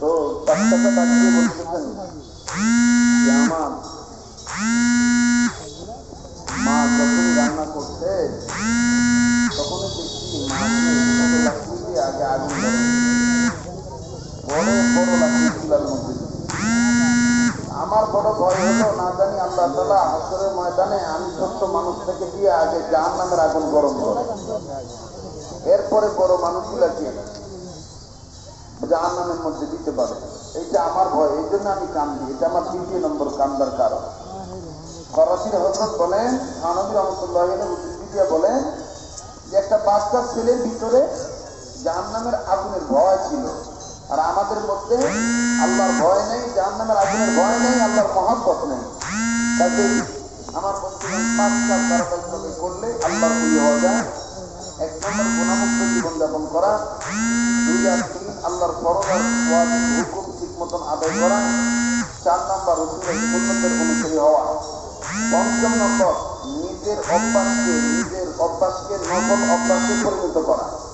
তো বাচ্চাটা যখন রান্না করছে তখনই দেখছি মা আগে আগুন বড় ভয় হলো, না জানি আল্লাহ তালা হাসরের ময়দানে আমি ছোট্ট মানুষ থেকে দিয়ে আগে জাহান নামের আগুন গরম করে। এরপরে বড় মানুষগুলাকে জাহান নামের মধ্যে দিতে পারে। এইটা আমার ভয়, এই জন্য আমি কান্দি। এটা আমার তৃতীয় নম্বর কান্দার কারণ। ফরাসির হজরত বলেন আনন্দ রহমতুল্লাহ বলেন যে একটা বাচ্চা ছেলের ভিতরে জাহান নামের আগুনের ভয় ছিল। আর আমাদের মধ্যে আল্লাহর ভয় নেই জাহান নামের আগুনের ভয় নেই, আল্লাহর মহাব্বত নেই। কাজে আমার বন্ধুগণ পাঁচ ধারাবাহিকভাবে করলে আল্লাহর প্রিয় হওয়া যায়। এক নম্বর, গুণামুক্ত জীবনযাপন করা। দুই আর তিন, আল্লাহর ফরজ হুকুম ঠিক মতন আদায় করা। চার নম্বর রসুলের অনুসারী হওয়া। পঞ্চম নম্বর, নিজের অভ্যাসকে নিজের অভ্যাসকে নকল অভ্যাসে পরিণত করা।